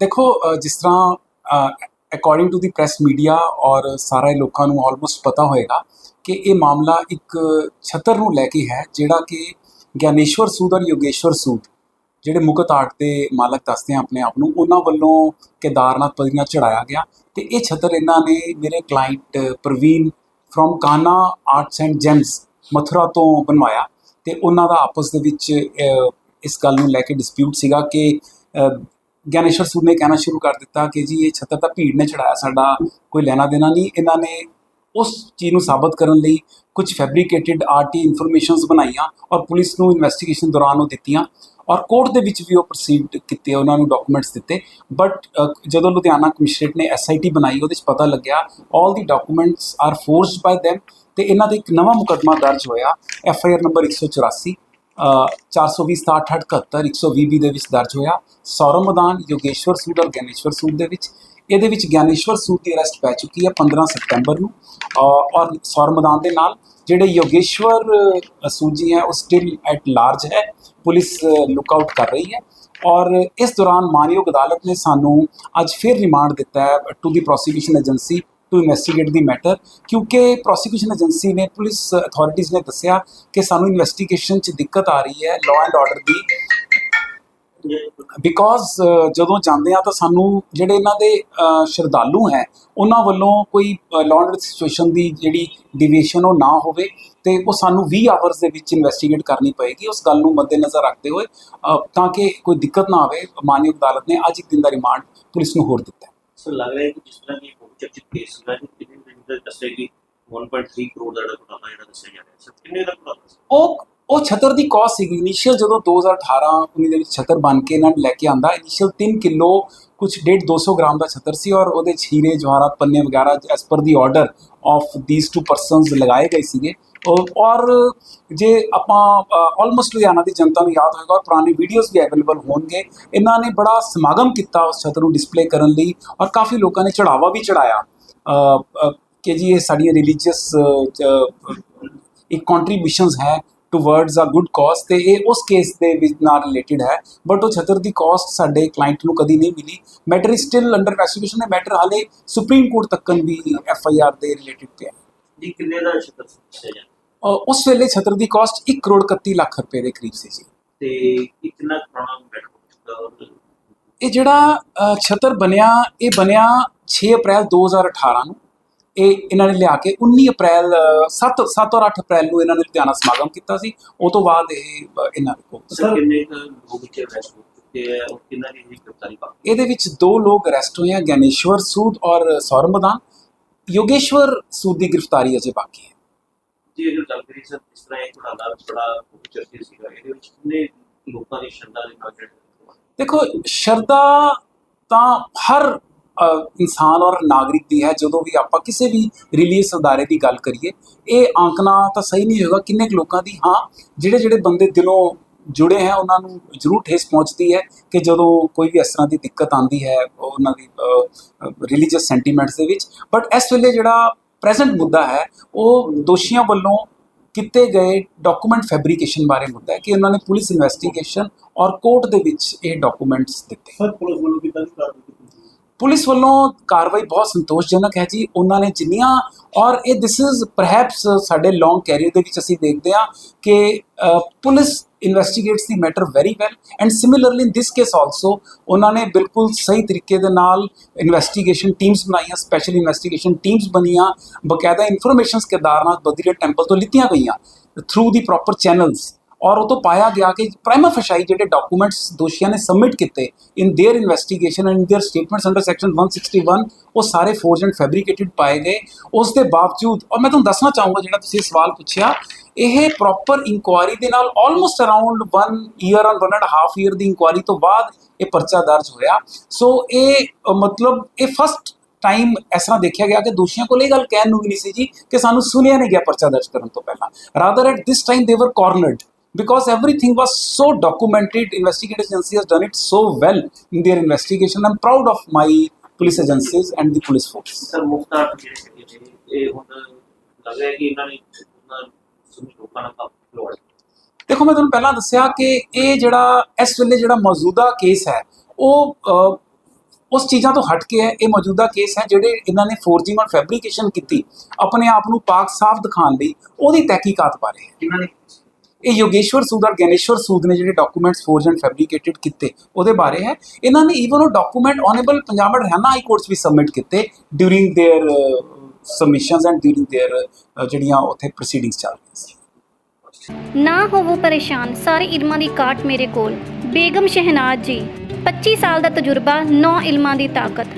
ਦੇਖੋ ਜਿਸ ਤਰ੍ਹਾਂ according to the press media ਔਰ ਸਾਰੇ ਲੋਕਾਂ ਨੂੰ ਆਲਮੋਸਟ ਪਤਾ ਹੋਏਗਾ ਕਿ ਇਹ ਮਾਮਲਾ ਇੱਕ ਛਤਰ ਨੂੰ ਲੈ ਕੇ ਹੈ, ਜਿਹੜਾ ਕਿ ਗਿਆਨੇਸ਼ਵਰ ਸੂਦ ਔਰ ਯੋਗੇਸ਼ਵਰ ਸੂਦ, ਜਿਹੜੇ ਮੁਕਤ ਆਰਟ ਦੇ ਮਾਲਕ ਦੱਸਦੇ ਆ ਆਪਣੇ ਆਪ ਨੂੰ, ਉਹਨਾਂ ਵੱਲੋਂ ਕੇਦਾਰਨਾਥ ਪਦਰੀਆਂ ਚੜਾਇਆ ਗਿਆ ਤੇ ਇਹ ਛਤਰ ਇਹਨਾਂ ਨੇ ਮੇਰੇ client Praveen from Kana arts and gems Mathura ਤੋਂ ਬਣਵਾਇਆ ਤੇ ਉਹਨਾਂ ਦਾ ਆਪਸ ਦੇ ਵਿੱਚ ਇਸ ਗੱਲ ਨੂੰ ਲੈ ਕੇ ਡਿਸਪਿਊਟ ਸੀਗਾ ਕਿ ਅਹ, ਗਿਆਨੇਸ਼ਵਰ ਸੂਦ ਨੇ ਕਹਿਣਾ ਸ਼ੁਰੂ ਕਰ ਦਿੱਤਾ ਕਿ ਜੀ ਇਹ ਛਤਰ ਤਾਂ ਭੀੜ ਨੇ ਚੜਾਇਆ ਸਾਡਾ ਕੋਈ ਲੈਣਾ ਦੇਣਾ ਨਹੀਂ। ਇਹਨਾਂ ਨੇ ਉਸ ਚੀਜ਼ ਨੂੰ ਸਾਬਤ ਕਰਨ ਲਈ ਕੁਝ ਫੈਬਰੀਕੇਟਿਡ ਆਰਟੀ ਇਨਫੋਰਮੇਸ਼ਨਸ ਬਣਾਈਆਂ ਔਰ ਪੁਲਿਸ ਨੂੰ ਇਨਵੈਸਟੀਗੇਸ਼ਨ ਦੌਰਾਨ ਉਹ ਦਿੱਤੀਆਂ ਔਰ ਕੋਰਟ ਦੇ ਵਿੱਚ ਵੀ ਉਹ ਪ੍ਰੋਸੀਡ ਕੀਤੇ ਉਹਨਾਂ ਨੂੰ ਡਾਕੂਮੈਂਟਸ ਦਿੱਤੇ। ਬਟ ਜਦੋਂ ਲੁਧਿਆਣਾ ਕਮਿਸ਼ਨਰੇਟ ਨੇ ਐਸਆਈਟੀ ਬਣਾਈ ਉਹਦੇ ਵਿੱਚ ਪਤਾ ਲੱਗਿਆ all the documents are forced by them ਤੇ ਇਹਨਾਂ ਦੇ ਇੱਕ ਨਵਾਂ ਮੁਕੱਦਮਾ ਦਰਜ ਹੋਇਆ F I R number 184 420 120 B ਦੇ ਵਿੱਚ ਦਰਜ ਹੋਇਆ। ਸੌਰਵ ਮਦਾਨ ਯੋਗੇਸ਼ਵਰ ਸੂਦ ਔਰ ਗਿਆਨੇਸ਼ਵਰ ਸੂਦ ਦੇ ਵਿੱਚ। ਇਹਦੇ ਵਿੱਚ ਗਿਆਨੇਸ਼ਵਰ ਸੂਦ ਦੀ ਅਰੈਸਟ ਪੈ ਚੁੱਕੀ ਹੈ 15 ਸਤੰਬਰ ਨੂੰ। ਔਰ ਸੌਰਵ ਮਦਾਨ ਦੇ ਨਾਲ ਜਿਹੜੇ ਯੋਗੇਸ਼ਵਰ ਅ, ਸੂਦ ਜੀ ਹੈ ਉਹ ਸਟਿਲ ਐਟ ਲਾਰਜ ਹੈ। ਪੁਲਿਸ ਲੁੱਕ ਆਊਟ ਕਰ ਰਹੀ ਹੈ। ਔਰ ਇਸ ਦੌਰਾਨ ਮਾਨਯੋਗ ਅਦਾਲਤ ਨੇ ਸਾਨੂੰ ਅੱਜ ਫਿਰ ਰਿਮਾਂਡ ਦਿੱਤਾ ਹੈ to the prosecution agency to investigate the matter ਕਿਉਂਕਿ ਪ੍ਰੋਸੀਕਿਊਸ਼ਨ ਏਜੰਸੀ ਨੇ ਪੁਲਿਸ ਅਥਾਰਟੀਜ਼ ਨੇ ਦੱਸਿਆ ਕਿ ਸਾਨੂੰ ਇਨਵੈਸਟੀਗੇਸ਼ਨ 'ਚ ਦਿੱਕਤ ਆ ਰਹੀ ਹੈ ਲਾਅ ਐਂਡ ਆਰਡਰ ਦੀ। ਬਿਕੋਜ਼ ਜਦੋਂ ਜਾਂਦੇ ਆ ਤਾਂ ਸਾਨੂੰ ਜਿਹੜੇ ਇਹਨਾਂ ਦੇ ਸ਼ਰਧਾਲੂ ਹੈ, ਉਹਨਾਂ ਵੱਲੋਂ ਕੋਈ ਲਾਅ ਐਂਡ ਸਿਚੁਏਸ਼ਨ ਦੀ ਜਿਹੜੀ ਡਿਵੀਏਸ਼ਨ ਉਹ ਨਾ ਹੋਵੇ ਤੇ ਉਹ ਸਾਨੂੰ 20 ਆਵਰਸ ਦੇ ਵਿੱਚ ਇਨਵੈਸਟੀਗੇਟ ਕਰਨੀ ਪਏਗੀ। ਉਸ ਗੱਲ ਨੂੰ ਮੱਦੇਨਜ਼ਰ ਰੱਖਦੇ ਹੋਏ ਤਾਂ ਕਿ ਕੋਈ ਦਿੱਕਤ ਨਾ ਆਵੇ, ਮਾਨਯੋਗ ਅਦਾਲਤ ਨੇ ਅੱਜ ਇੱਕ ਦਿਨ ਦਾ ਰਿਮਾਂਡ ਪੁਲਿਸ ਨੂੰ ਹੋਰ ਦਿੱਤਾ ਸਰ ਲੱਗ ਰਿਹਾ ਹੈ ਕਿ ਜਿਸ ਤਰ੍ਹਾਂ ਕਿ ਬਹੁਤ ਚਰਚਿਤ ਕੇਸ ਸੀਗਾ ਕਿ ਕਿੰਨੇ ਦਿਨ ਦਾ ਦੱਸਿਆ ਕਿ 1.3 ਕਰੋੜ ਦਾ ਜਿਹੜਾ ਘੁਟਾਲਾ ਜਿਹੜਾ ਦੱਸਿਆ ਜਾ ਰਿਹਾ ਸਰ, ਕਿੰਨੇ ਦਾ ਘੁਟਾਲਾ ਉਹ ਉਹ ਛਤਰ ਦੀ ਕਾਸਟ ਸੀਗੀ। ਇਨੀਸ਼ੀਅਲ ਜਦੋਂ 2018 19 ਦੇ ਵਿੱਚ ਛਤਰ ਬਣ ਕੇ ਇਹਨਾਂ ਨੇ ਲੈ ਕੇ ਆਂਦਾ ਇਨੀਸ਼ੀਅਲ 3 ਕਿਲੋ ਕੁਝ 1.5 200 ਗ੍ਰਾਮ ਦਾ ਛਤਰ ਸੀ ਔਰ ਉਹਦੇ 'ਚ ਹੀਰੇ ਜਵਾਹਰਾਤ ਪੰਨੇ ਵਗੈਰਾ as per the order of these two persons ਲਗਾਏ ਗਏ ਸੀਗੇ। ਔਰ- ਔਰ ਜੇ ਆਪਾਂ ਆਲਮੋਸਟ ਲੁਧਿਆਣਾ ਦੀ ਜਨਤਾ ਨੂੰ ਯਾਦ ਹੋਏਗਾ ਔਰ ਪੁਰਾਣੇ ਵੀਡੀਓਜ਼ ਵੀ ਅਵੇਲੇਬਲ ਹੋਣਗੇ, ਇਹਨਾਂ ਨੇ ਬੜਾ ਸਮਾਗਮ ਕੀਤਾ ਉਸ ਛਤਰ ਨੂੰ ਡਿਸਪਲੇ ਕਰਨ ਲਈ ਔਰ ਕਾਫੀ ਲੋਕਾਂ ਨੇ ਚੜਾਵਾ ਵੀ ਚੜਾਇਆ। ਕਿ ਜੀ ਇਹ ਸਾਡੀਆਂ ਰਿਲੀਜੀਅਸ ਇੱਕ ਕੰਟਰੀਬਿਊਸ਼ਨਸ ਹੈ ਟੁਵਰਡਸ ਅ ਗੁੱਡ ਕਾਜ਼ ਤੇ ਇਹ ਉਸ ਕੇਸ ਦੇ ਵਿੱਚ ਨਾਲ ਰਿਲੇਟਡ ਹੈ। ਬਟ ਉਹ ਛਤਰ ਦੀ ਕਾਸਟ ਸਾਡੇ ਕਲਾਇੰਟ ਨੂੰ ਕਦੀ ਨਹੀਂ ਮਿਲੀ। Matter is still under investigation ਹੈ। ਮੈਟਰ ਹਾਲੇ ਸੁਪਰੀਮ ਕੋਰਟ ਤੱਕਨ ਵੀ ਐਫ ਆਈ ਆਰ ਦੇ ਰਿਲੇਟਡ ਪਿਆ ਜੀ ਕਿੰਨੇ ਦਾ ਜਾ? ਅਹ ਉਸ ਵੇਲੇ ਛਤਰ ਦੀ ਕਾਸਟ 1 ਕਰੋੜ 31 ਲੱਖ ਰੁਪਏ ਦੇ ਕਰੀਬ ਸੀ ਜੀ। ਤੇ ਕਿੰਨਾ ਪੁਰਾਣਾ ਚੁੱਕਾ ਇਹ ਜਿਹੜਾ ਛਤਰ ਬਣਿਆ ਇਹ ਬਣਿਆ 6 ਅਪ੍ਰੈਲ 2018 ਨੂੰ। ਇਹ ਇਹਨਾਂ ਨੇ ਲਿਆ ਕੇ 19 ਅਪ੍ਰੈਲ 7 7 ਔਰ 8 ਅਪ੍ਰੈਲ ਨੂੰ ਇਹਨਾਂ ਨੇ ਲੁਧਿਆਣਾ ਸਮਾਗਮ ਕੀਤਾ ਸੀ। ਉਹ ਤੋਂ ਬਾਅਦ ਇਹ ਇਹਨਾਂ ਦੇ ਕੋਲ। ਸਰ ਕਿੰਨੇ ਲੋਕ ਇੱਥੇ ਅਰੈਸਟ ਕਿੰਨਾ ਦੀ ਗ੍ਰਿਫਤਾਰੀ ਪਾ ਇਹਦੇ ਵਿੱਚ ਦੋ ਲੋਕ ਅਰੈਸਟ ਹੋਏ ਆ ਗਿਆਨੇਸ਼ਵਰ ਸੂਦ ਔਰ ਸੌਰਵ ਮਦਾਨ। ਯੋਗੇਸ਼ਵਰ ਸੂਦ ਦੀ ਗ੍ਰਿਫਤਾਰੀ ਅਜੇ ਬਾਕੀ ਹੈ। ਜੀ ਇਹ ਜੋ ਗੱਲ ਕਰੀ ਸਰ ਇਸ ਤਰ੍ਹਾਂ ਇਹ ਘੁਟਾਲਾ ਬੜਾ ਚਰਚਿਤ ਸੀਗਾ ਇਹਦੇ ਵਿੱਚ। ਕਿੰਨੇ ਲੋਕਾਂ ਦੀ ਸ਼ਰਧਾ ਦੇ ਨਾਲ ਜਿਹੜੇ ਦੇਖੋ ਸ਼ਰਧਾ ਤਾਂ ਹਰ ਇਨਸਾਨ ਔਰ ਨਾਗਰਿਕ ਦੀ ਹੈ, ਜਦੋਂ ਵੀ ਆਪਾਂ ਕਿਸੇ ਵੀ ਰਿਲੀਜੀਅਸ ਅਦਾਰੇ ਦੀ ਗੱਲ ਕਰੀਏ, ਇਹ ਆਂਕਣਾ ਤਾਂ ਸਹੀ ਨਹੀਂ ਹੋਏਗਾ ਕਿੰਨੇ ਕੁ ਲੋਕਾਂ ਦੀ, ਹਾਂ ਜਿਹੜੇ ਜਿਹੜੇ ਬੰਦੇ ਦਿਲੋਂ ਜੁੜੇ ਹੈ, ਉਹਨਾਂ ਨੂੰ ਜ਼ਰੂਰ ਠੇਸ ਪਹੁੰਚਦੀ ਹੈ ਕਿ ਜਦੋਂ ਕੋਈ ਵੀ ਇਸ ਤਰ੍ਹਾਂ ਦੀ ਦਿੱਕਤ ਆਂਦੀ ਹੈ, ਉਹਨਾਂ ਦੀ ਰਿਲੀਜੀਅਸ ਸੈਂਟੀਮੈਂਟਸ ਦੇ ਵਿੱਚ ਬਟ ਇਸ ਵੇਲੇ ਜਿਹੜਾ ਪ੍ਰੈਜ਼ੈਂਟ ਮੁੱਦਾ ਹੈ, ਉਹ ਦੋਸ਼ੀਆਂ ਵੱਲੋਂ ਕੀਤੇ ਗਏ ਡਾਕੂਮੈਂਟ ਫੈਬਰੀਕੇਸ਼ਨ ਬਾਰੇ ਮੁੱਦਾ ਹੈ ਕਿ ਉਹਨਾਂ ਨੇ ਪੁਲਿਸ ਇਨਵੈਸਟੀਗੇਸ਼ਨ ਔਰ ਕੋਰਟ ਦੇ ਵਿੱਚ ਇਹ ਡਾਕੂਮੈਂਟਸ ਦਿੱਤੇ। ਸਰ, ਪੁਲਿਸ ਵੱਲੋਂ ਕਿਦਾਂ ਕਾਰਵਾਈ ਪੁਲਿਸ ਵੱਲੋਂ ਕਾਰਵਾਈ ਬਹੁਤ ਸੰਤੋਸ਼ਜਨਕ ਹੈ ਜੀ। ਉਹਨਾਂ ਨੇ ਜਿੰਨੀਆਂ ਔਰ ਇਹ ਦਿਸ ਇਜ਼ ਪਰਹੈਪਸ ਸਾਡੇ ਲੌਂਗ ਕੈਰੀਅਰ ਦੇ ਵਿੱਚ ਅਸੀਂ ਦੇਖਦੇ ਹਾਂ ਕਿ police investigates the matter very well and similarly in this case also ਉਹਨਾਂ ਨੇ ਬਿਲਕੁਲ ਸਹੀ ਤਰੀਕੇ ਦੇ ਨਾਲ ਇਨਵੈਸਟੀਗੇਸ਼ਨ ਟੀਮਸ ਬਣਾਈਆਂ ਸਪੈਸ਼ਲ ਇਨਵੈਸਟੀਗੇਸ਼ਨ ਟੀਮਸ ਬਣੀਆਂ, ਬਕਾਇਦਾ ਇਨਫੋਰਮੇਸ਼ਨਸ ਕੇਦਾਰਨਾਥ ਬਦਰੀ ਟੈਂਪਲ ਤੋਂ ਲਿੱਤੀਆਂ ਗਈਆਂ ਥਰੂ ਦੀ ਪ੍ਰੋਪਰ ਚੈਨਲਸ ਔਰ ਉਹ ਤੋਂ ਪਾਇਆ ਗਿਆ ਕਿ ਪ੍ਰਾਈਮਾ ਫਸ਼ਾਈ ਜਿਹੜੇ ਡਾਕੂਮੈਂਟਸ ਦੋਸ਼ੀਆਂ ਨੇ ਸਬਮਿਟ ਕੀਤੇ in their investigation and their statements under section 161 ਉਹ ਸਾਰੇ ਫੋਰਜ ਐਂਡ ਫੈਬਰੀਕੇਟਿਡ ਪਾਏ ਗਏ ਉਸ ਦੇ ਬਾਵਜੂਦ ਔਰ ਮੈਂ ਤੁਹਾਨੂੰ ਦੱਸਣਾ ਚਾਹੂੰਗਾ ਜਿਹੜਾ ਤੁਸੀਂ ਇਹ ਸਵਾਲ ਪੁੱਛਿਆ ਇਹ ਪ੍ਰੋਪਰ ਇਨਕੁਆਇਰੀ ਦੇ ਨਾਲ almost around 1 year or 1 and half year the inquiry ਤੋਂ ਬਾਅਦ ਇਹ ਪਰਚਾ ਦਰਜ ਹੋਇਆ ਸੋ ਇਹ ਅ, ਮਤਲਬ ਇਹ ਫਸਟ ਟਾਈਮ ਇਸ ਤਰ੍ਹਾਂ ਦੇਖਿਆ ਗਿਆ ਕਿ ਦੋਸ਼ੀਆਂ ਕੋਲ ਇਹ ਗੱਲ ਕਹਿਣ ਨੂੰ ਵੀ ਨਹੀਂ ਸੀ ਜੀ ਕਿ ਸਾਨੂੰ ਸੁਣਿਆ ਨਹੀਂ ਗਿਆ ਪਰਚਾ ਦਰਜ ਕਰਨ ਤੋਂ ਪਹਿਲਾਂ rather at this time they were cornered because everything was so documented investigative agency has done it so well in their investigation. I'm proud of my police agencies and the police force. Sir Mukhtar ਜਿਹੜੇ ਇਹ ਹੁਣ ਲੱਗ ਰਿਹਾ ਕਿ ਇਹਨਾਂ ਨੇ ਲੋਕਾਂ ਨਾਲ ਦੇਖੋ ਮੈਂ ਤੁਹਾਨੂੰ ਪਹਿਲਾਂ ਦੱਸਿਆ ਕਿ ਇਹ ਜਿਹੜਾ ਇਸ ਵੇਲੇ ਜਿਹੜਾ ਮੌਜੂਦਾ ਕੇਸ ਹੈ ਉਹ ਉਸ ਚੀਜ਼ਾਂ ਤੋਂ ਹਟ ਕੇ ਹੈ ਇਹ ਮੌਜੂਦਾ ਕੇਸ ਹੈ ਜਿਹੜੇ ਇਹਨਾਂ ਨੇ ਫੋਰਜਿੰਗ ਔਰ ਫੈਬਰੀਕੇਸ਼ਨ ਕੀਤੀ ਆਪਣੇ ਆਪ ਨੂੰ ਪਾਕ ਸਾਫ਼ ਦਿਖਾਉਣ ਲਈ ਉਹਦੀ ਤਹਿਕੀਕਾਤ ਬਾਰੇ ਹੈ ਕਿਹਨਾਂ ਨੇ ਇਹ ਯੋਗੇਸ਼ਵਰ ਸੂਦ ਔਰ ਗਣੇਸ਼ਵਰ ਸੂਦ ਨੇ ਜਿਹੜੇ ਡਾਕੂਮੈਂਟਸ ਫੋਰਜ ਐਂਡ ਫੈਬਰੀਕੇਟਡ ਕੀਤੇ ਉਹਦੇ ਬਾਰੇ ਹੈ ਇਹਨਾਂ ਨੇ ਈਵਨ ਉਹ document honourable Punjab and Haryana high courts we submit ਕੀਤੇ during their submissions and during their ਜਿਹੜੀਆਂ ਉੱਥੇ ਪ੍ਰੋਸੀਡਿੰਗਸ ਚੱਲ ਰਹੀਆਂ ਸੀ ਨਾ ਹੋਵੋ ਪਰੇਸ਼ਾਨ ਸਾਰੇ ਇਲਮਾਂ ਦੀ ਕਾਟ ਮੇਰੇ ਕੋਲ ਬੇਗਮ ਸ਼ਹਿਨਾਜ਼ ਜੀ 25 ਸਾਲ ਦਾ ਤਜਰਬਾ 9 ਇਲਮਾਂ ਦੀ ਤਾਕਤ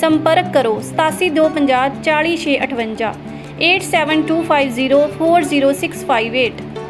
ਸੰਪਰਕ ਕਰੋ 8725 40658 8725040658